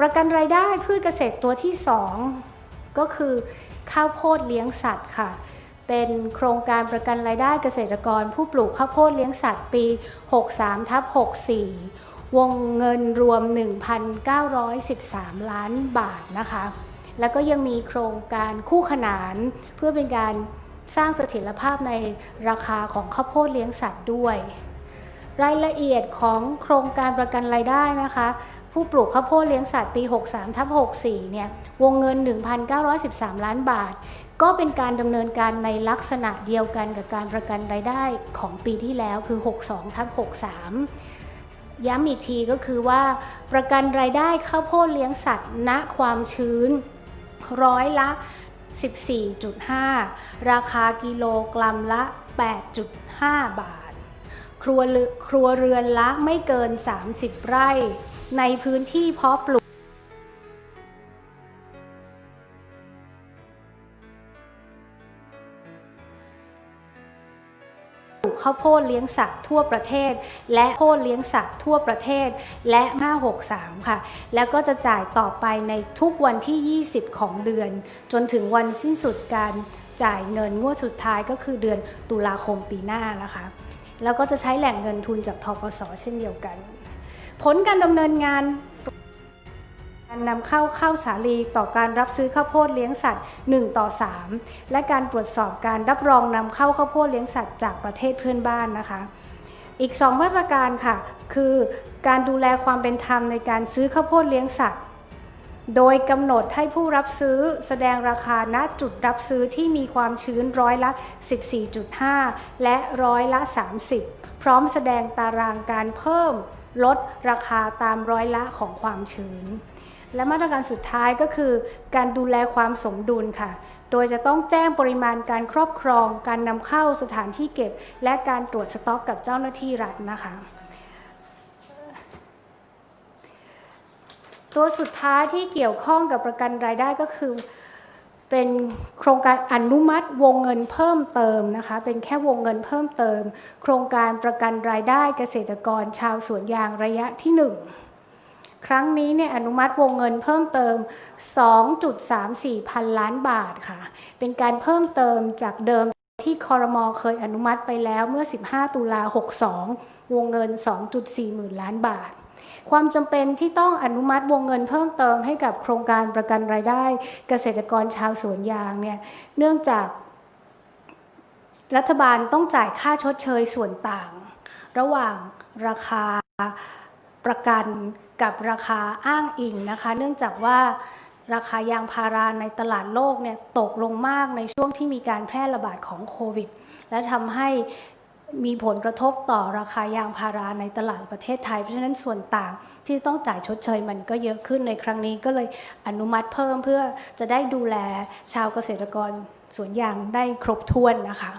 ประกันรายได้พืชเกษตรตัวที่ 2 ก็คือข้าวโพดเลี้ยงสัตว์ค่ะ เป็นโครงการประกันรายได้เกษตรกร ผู้ปลูกข้าวโพดเลี้ยงสัตว์ปี 63ทับ64 วงเงินรวม 1,913 ล้านบาทนะคะ แล้วก็ยังมีโครงการคู่ขนานเพื่อเป็นการสร้างเสถียรภาพในราคาของข้าวโพดเลี้ยงสัตว์ด้วย รายละเอียดของโครงการประกันรายได้นะคะ ผู้ปลูกข้าวโพดเลี้ยงสัตว์ปี 63ทับ64 เนี่ย วงเงิน 1,913 ล้านบาท ก็เป็นการดำเนินการในลักษณะเดียวกันกับการประกันรายได้ของปีที่แล้วคือ 62ทับ63 ย้ำอีกทีก็คือว่า ประกันรายได้ข้าวโพดเลี้ยงสัตว์ณความชื้นร้อยละ 14.5 ราคากิโลกรัมละ 8.5 บาท ครัวครัวเรือนละไม่เกิน 30 ไร่ ในพื้นที่เพาะปลูกปลูกข้าวโพดเลี้ยงสัตว์ทั่วประเทศ และโพดเลี้ยงสัตว์ทั่วประเทศ และ 563 ค่ะ แล้วก็จะจ่ายต่อไปในทุกวันที่ 20 ของเดือน จนถึงวันสิ้นสุดการจ่ายเงินงวดสุดท้ายก็คือเดือนตุลาคมปีหน้านะคะ แล้วก็จะใช้แหล่งเงินทุนจากทกสเช่นเดียวกัน ผลการดำเนินงานการนำเข้าข้าวสาลีต่อการรับซื้อข้าวโพดเลี้ยงสัตว์ 1 ต่อ 3 และการตรวจสอบการรับรองนำเข้าข้าวโพดเลี้ยงสัตว์จากประเทศเพื่อนบ้านนะคะ อีก 2 มาตรการค่ะ คือการดูแลความเป็นธรรมในการซื้อข้าวโพดเลี้ยงสัตว์ โดยกำหนดให้ผู้รับซื้อแสดงราคาณจุดรับซื้อที่มีความชื้นร้อยละ 14.5 และร้อยละ 30 พร้อมแสดงตารางการเพิ่ม ลดราคาตามร้อยละของความชื้น และมาตรการสุดท้ายก็คือ การดูแลความสมดุลค่ะ โดยจะต้องแจ้งปริมาณการครอบครอง การนำเข้าสถานที่เก็บ และการตรวจสต็อกกับเจ้าหน้าที่รัฐนะคะตัวสุดท้ายที่เกี่ยวข้องกับประกันรายได้ก็คือ เป็นโครงการอนุมัติวงเงินเพิ่มเติมนะคะ เป็นแค่วงเงินเพิ่มเติม โครงการประกันรายได้เกษตรกรชาวสวนยางระยะที่ 1 ครั้งนี้เนี่ยอนุมัติวงเงินเพิ่มเติม 2.34 พันล้านบาทค่ะ เป็นการเพิ่มเติมจากเดิมที่คอรมอเคยอนุมัติไปแล้วเมื่อ 15 ตุลา 62 วงเงิน 2.4 หมื่นล้านบาท ความจำเป็นที่ต้องอนุมัติวงเงินเพิ่มเติมให้กับโครงการประกันรายได้ เกษตรกรชาวสวนยางเนี่ยเนื่องจาก รัฐบาลต้องจ่ายค่าชดเชยส่วนต่าง ระหว่างราคาประกันกับราคาอ้างอิงนะคะ เนื่องจากว่าราคายางพาราในตลาดโลกเนี่ยตกลงมากในช่วงที่มีการแพร่ระบาดของโควิด และทำให้ มีผลกระทบต่อราคายางพาราในตลาดประเทศไทย เพราะฉะนั้นส่วนต่างที่ต้องจ่ายชดเชยมันก็เยอะขึ้นในครั้งนี้ก็เลยอนุมัติเพิ่มเพื่อจะได้ดูแลชาวเกษตรกรสวนยางได้ครบถ้วนนะคะ